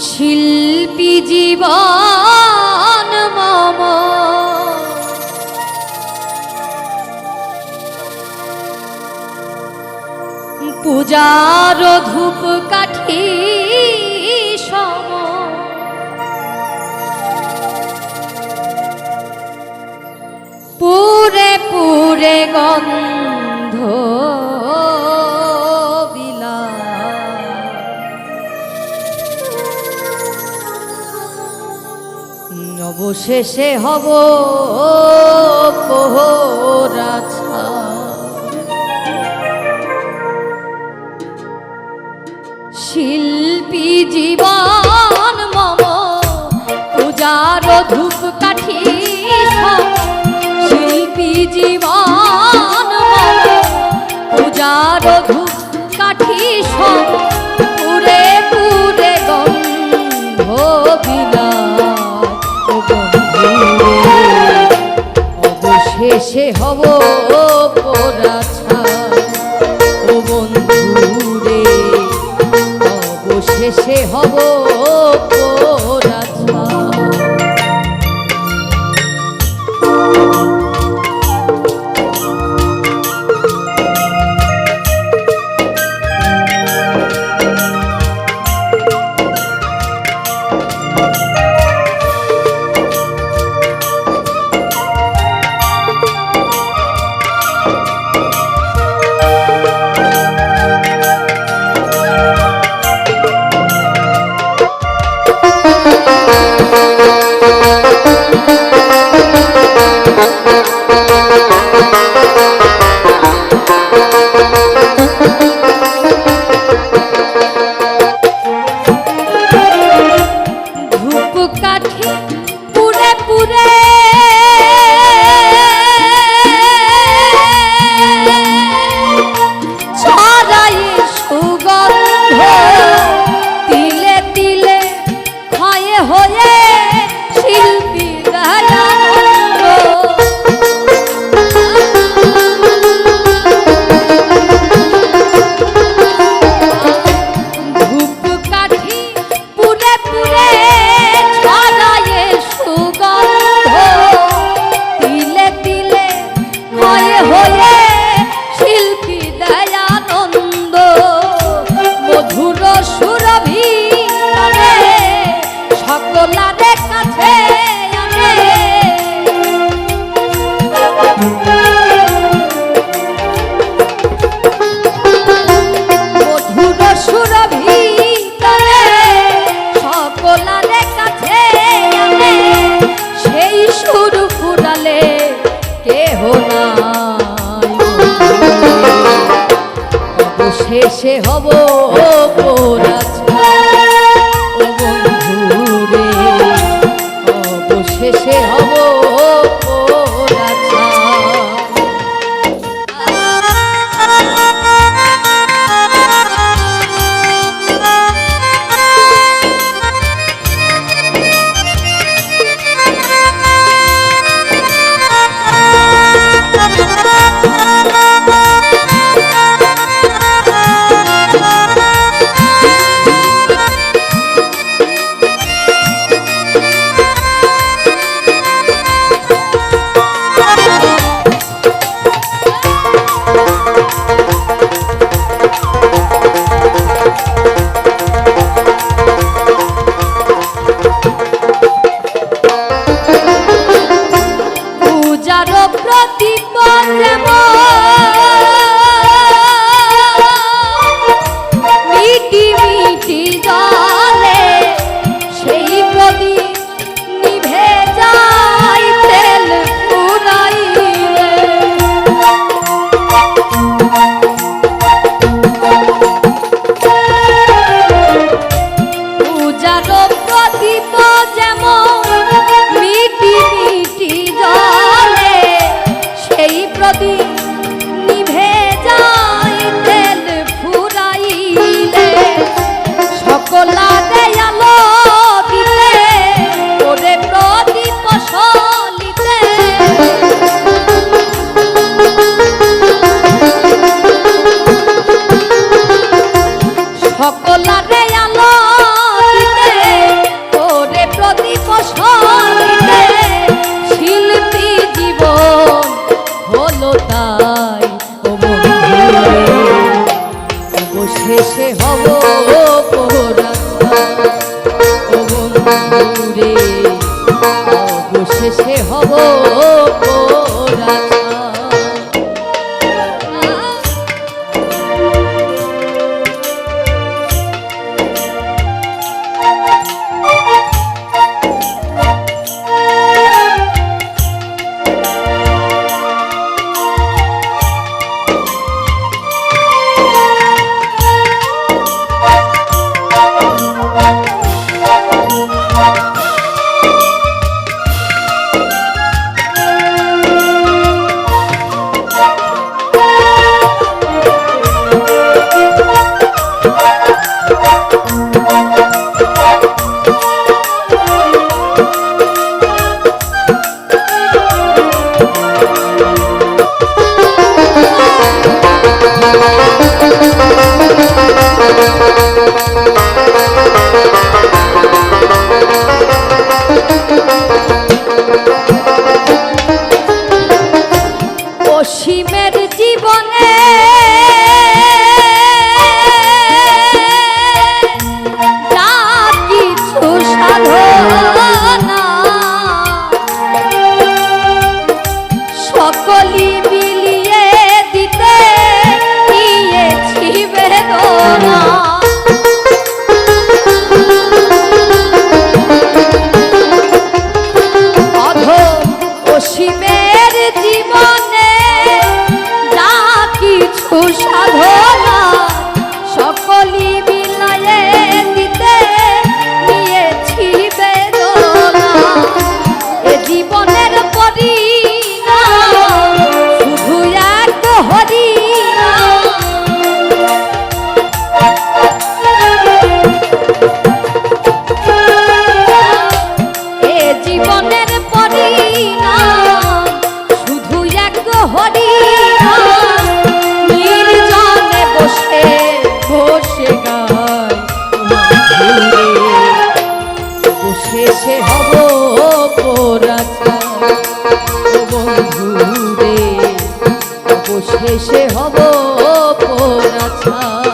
শিল্পী জীবন মম। পূজার ধূপ কাঠি সম। পুরে পুরে গন্ধ অবশেষে হব শিল্পী জীবন মম, পূজার ধূপ কাঠি শিল্পী জীবন পূজার ধূপ কাঠি সম। পুরে পুরে বিলায় অবশেষে হব ও বন্ধুরে অবশেষে হব সুরভি তলে সকলারে কাছে সেই সুর ফুরালে কেহ না শেষে হব যদি অবশেষে হব অবশেষে হব সুসাধনা সকলি মিলায়ে দিতে নিয়েছি বেদনা। এ জীবনের পরি শুধু এক হরি এ জীবনের পরি শুধু এক হরি সে হব পোড়া